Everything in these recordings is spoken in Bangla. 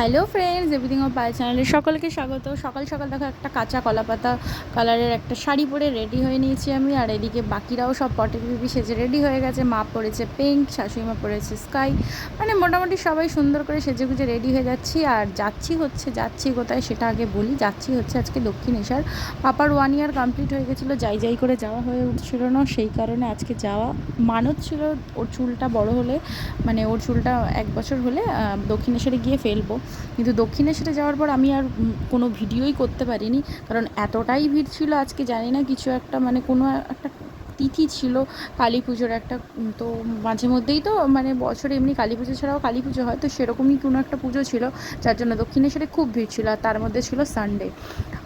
হ্যালো ফ্রেন্ডস এভরিথিং অফ পাই চ্যানেলে সকলকে স্বাগত। সকাল সকাল দেখো একটা কাঁচা কলাপাতা কালারের একটা শাড়ি পরে রেডি হয়ে নিয়েছি আমি। আর এদিকে বাকিরাও সব পটের বিবি সেজে রেডি হয়ে গেছে। মা পরেছে পিঙ্ক শাশুড়িমা পরেছে স্কাই মানে মোটামুটি সবাই সুন্দর করে সেজে গুজে রেডি হয়ে যাচ্ছি। আর যাচ্ছি হচ্ছে, যাচ্ছি কোথায় সেটা আগে বলি। যাচ্ছি হচ্ছে আজকে দক্ষিণেশ্বর। পাপার ওয়ান ইয়ার কমপ্লিট হয়ে গেছিল। যাই যাই করে যাওয়া হয়ে উঠছিল না। সেই কারণে আজকে যাওয়া মানত ছিল ওর চুলটা বড় হলে মানে ওর চুলটা এক বছর হলে দক্ষিণেশ্বরে গিয়ে ফেলব। কিন্তু দক্ষিণেশ্বরে যাওয়ার পর আমি আর কোনো ভিডিওই করতে পারিনি। কারণ এতটাই ভিড় ছিল আজকে, জানি না, কিছু একটা মানে কোনো একটা তিথি ছিল কালী পুজোর একটা তো মাঝে মধ্যেই তো মানে বছরে এমনি কালী পুজো ছাড়াও কালী পুজো হয়, তো সেরকমই কোনো একটা পুজো ছিল যার জন্য দক্ষিণেশ্বরে খুব ভিড় ছিল আর তার মধ্যে ছিল সানডে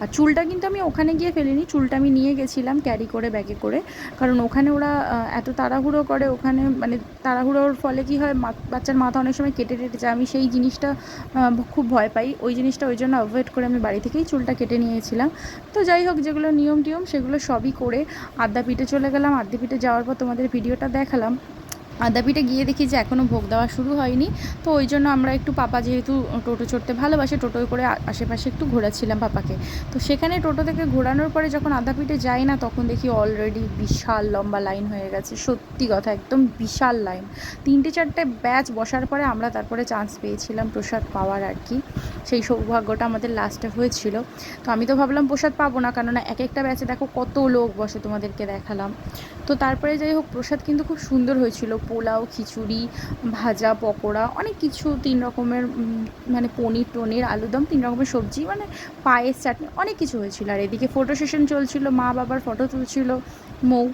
আর চুলটা কিন্তু আমি ওখানে গিয়ে ফেলিনি, চুলটা আমি নিয়ে গেছিলাম ক্যারি করে ব্যাগে করে। কারণ ওখানে ওরা এত তাড়াহুড়ো করে ওখানে মানে তাড়াহুড়োর ফলে কি হয় বাচ্চার মাথা অনেক সময় কেটে টেটে যায়। আমি সেই জিনিসটা খুব ভয় পাই। ওই জিনিসটা ওই জন্য অ্যাভয়েড করে আমি বাড়ি থেকেই চুলটা কেটে নিয়েছিলাম। তো যাই হোক, যেগুলো নিয়ম টিয়ম সেগুলো সবই করে আদ্যাপীঠে চলে গেলাম। আদ্যাপীঠে যাওয়ার পর তোমাদের ভিডিওটা দেখালাম। আদ্যাপীঠে গিয়ে দেখি যে এখনও ভোগ দেওয়া শুরু হয়নি। তো ওই জন্য আমরা একটু পাপা যেহেতু টোটো চড়তে ভালোবাসে, টোটোয় করে আশেপাশে একটু ঘোরাচ্ছিলাম পাপাকে। তো সেখানে টোটো থেকে ঘোরানোর পরে যখন আদ্যাপীঠে যাই না, তখন দেখি অলরেডি বিশাল লম্বা লাইন হয়ে গেছে। সত্যি কথা, একদম বিশাল লাইন তিনটে চারটে ব্যাচ বসার পরে আমরা তারপরে চান্স পেয়েছিলাম প্রসাদ পাওয়ার আর কি। সেই সৌভাগ্যটা আমাদের লাস্টে হয়েছিল। তো আমি তো ভাবলাম প্রসাদ পাবো না, কেননা এক একটা ব্যাচে দেখো কত লোক বসে তোমাদেরকে দেখালাম। তো তারপরে যাই হোক, প্রসাদ কিন্তু খুব সুন্দর হয়েছিল। পোলাও, খিচুড়ি, ভাজা, পকোড়া, অনেক কিছু, তিন রকমের মানে পনির টনির আলুদম তিন রকমের সবজি মানে পায়েস, চাটনি, অনেক কিছু হয়েছিল। আর এদিকে ফটো সেশন চলছিল মা বাবার ফটো তুলছিল, মৌ।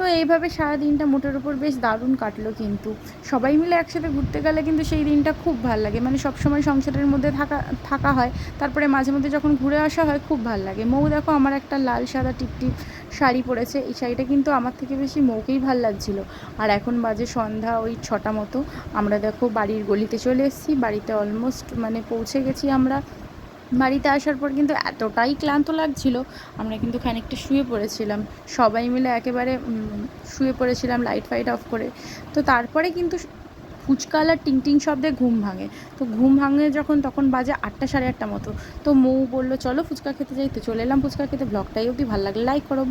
তো এইভাবে সারা দিনটা মোটের উপর বেশ দারুণ কাটলো কিন্তু। সবাই মিলে একসাথে ঘুরতে গেলে কিন্তু সেই দিনটা খুব ভালো লাগে। মানে সবসময় সংসারের মধ্যে থাকা থাকা হয়। তারপরে মাঝে মধ্যে যখন ঘুরে আসা হয়, খুব ভালো লাগে। মৌ দেখো আমার একটা লাল সাদা টিপ টিপ শাড়ি পরেছে। এই শাড়িটা কিন্তু আমার থেকে বেশি মৌকেই ভালো লাগছিল। আর এখন বাজে সন্ধ্যা ওই ছটা মতো। আমরা দেখো বাড়ির গলিতে চলে এসেছি। বাড়িতে অলমোস্ট মানে পৌঁছে গেছি আমরা। বাড়িতে আসার পর কিন্তু এতটাই ক্লান্ত লাগছিল, আমরা কিন্তু খানিকটা শুয়ে পড়েছিলাম। সবাই মিলে একেবারে শুয়ে পড়েছিলাম লাইট ফাইট অফ করে। তো তারপরে কিন্তু ফুচকালার টিং টিং শব্দে ঘুম ভাঙে। তো ঘুম ভাঙে যখন, তখন বাজে আটটা সাড়ে আটটা মতো। তো মৌ বলল, চলো ফুচকা খেতে যাই। তো চলে এলাম ফুচকা খেতে। ব্লগটাই অবধি ভালো লাগলে লাইক করো।